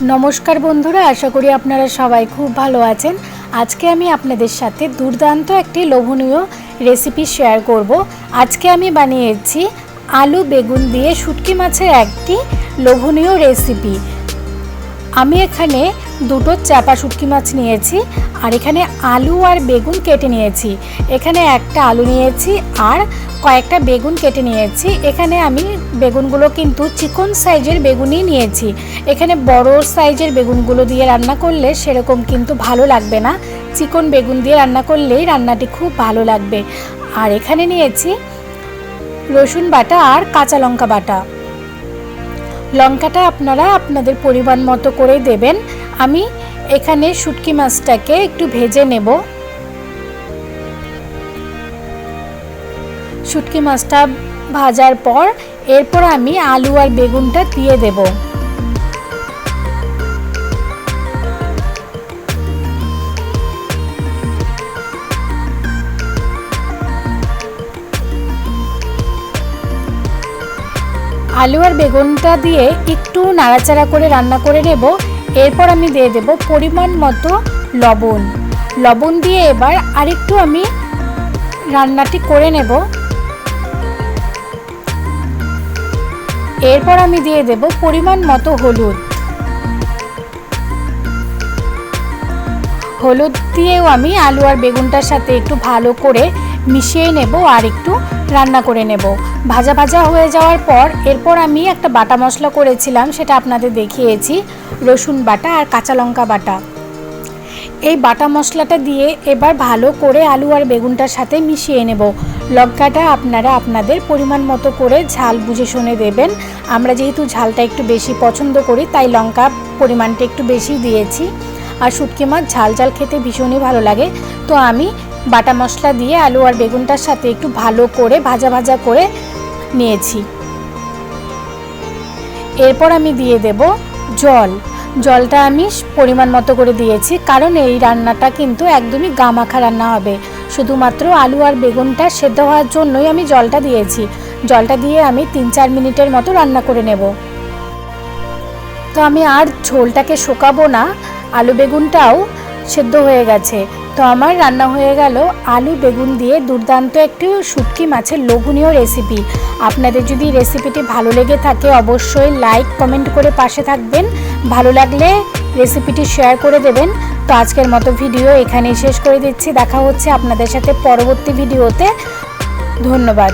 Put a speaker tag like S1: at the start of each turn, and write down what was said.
S1: নমস্কার বন্ধুরা, আশা করি আপনারা সবাই খুব ভালো আছেন। আজকে আমি আপনাদের সাথে দুর্দান্ত একটি লোভনীয় রেসিপি শেয়ার করব। আজকে আমি বানিয়েছি আলু বেগুন দিয়ে শুটকি মাছের একটি লোভনীয় রেসিপি আমি এখানে দুটো চাপা শুটকি মাছ নিয়েছি আর এখানে আলু আর বেগুন কেটে নিয়েছি। এখানে একটা আলু নিয়েছি আর কয়েকটা বেগুন কেটে নিয়েছি। এখানে আমি বেগুনগুলো কিন্তু চিকন সাইজের বেগুনই নিয়েছি। এখানে বড় সাইজের বেগুনগুলো দিয়ে রান্না করলে সেরকম কিন্তু ভালো লাগবে না। চিকন বেগুন দিয়ে রান্না করলেই রান্নাটি খুব ভালো লাগবে। আর এখানে নিয়েছি রসুন বাটা আর কাঁচা লঙ্কা বাটা। লঙ্কাটা আপনারা আপনাদের পরিমাণ মতো করে দেবেন। আমি এখানে শুটকি মাছটাকে একটু ভেজে নেব। শুটকি মাছটা ভাজার পর এরপর আমি আলু আর বেগুনটা দিয়ে দেব। আলু আর বেগুনটা দিয়ে একটু নাড়াচাড়া করে রান্না করে নেব। এরপর আমি দিয়ে দেব পরিমাণ মতো লবণ। লবণ দিয়ে এবার আরেকটু আমি রান্নাটি করে নেব। এরপর আমি দিয়ে দেব পরিমাণ মতো হলুদ। হলুদ দিয়েও আমি আলু আর বেগুনটার সাথে একটু ভালো করে মিশিয়ে নেব আর একটু রান্না করে নেব। ভাজা ভাজা হয়ে যাওয়ার পর এরপর আমি একটা বাটা মশলা করেছিলাম, সেটা আপনাদের দেখিয়েছি, রসুন বাটা আর কাঁচা লঙ্কা বাটা। এই বাটা মশলাটা দিয়ে এবার ভালো করে আলু আর বেগুনটার সাথে মিশিয়ে নেব। লঙ্কাটা আপনারা আপনাদের পরিমাণ মতো করে ঝাল বুঝে শুনে দেবেন। আমরা যেহেতু ঝালটা একটু বেশি পছন্দ করি, তাই লঙ্কা পরিমাণটা একটু বেশি দিয়েছি। আর শুটকি মাছ ঝাল ঝাল খেতে ভীষণই ভালো লাগে। তো আমি বাটা মশলা দিয়ে আলু আর বেগুনটার সাথে একটু ভালো করে ভাজা ভাজা করে নিয়েছি। এরপর আমি দিয়ে দেব জল। জলটা আমি পরিমাণ মতো করে দিয়েছি, কারণ এই রান্নাটা কিন্তু একদমই গামাখা রান্না হবে। শুধুমাত্র আলু আর বেগুনটা সেদ্ধ হওয়ার জন্যই আমি জলটা দিয়েছি। জলটা দিয়ে আমি তিন চার মিনিটের মতো রান্না করে নেব। তো আমি আর ঝোলটাকে শোকাবো না, আলু বেগুনটাও সেদ্ধ হয়ে গেছে। তো আমার রান্না হয়ে গেল আলু, বেগুন দিয়ে দুর্দান্ত একটি শুটকি মাছের লোভনীয় রেসিপি আপনাদের যদি রেসিপিটি ভালো লেগে থাকে অবশ্যই লাইক কমেন্ট করে পাশে থাকবেন। ভালো লাগলে রেসিপিটি শেয়ার করে দেবেন। তো আজকের মতো ভিডিও এখানেই শেষ করে দিচ্ছি। দেখা হচ্ছে আপনাদের সাথে পরবর্তী ভিডিওতে ধন্যবাদ।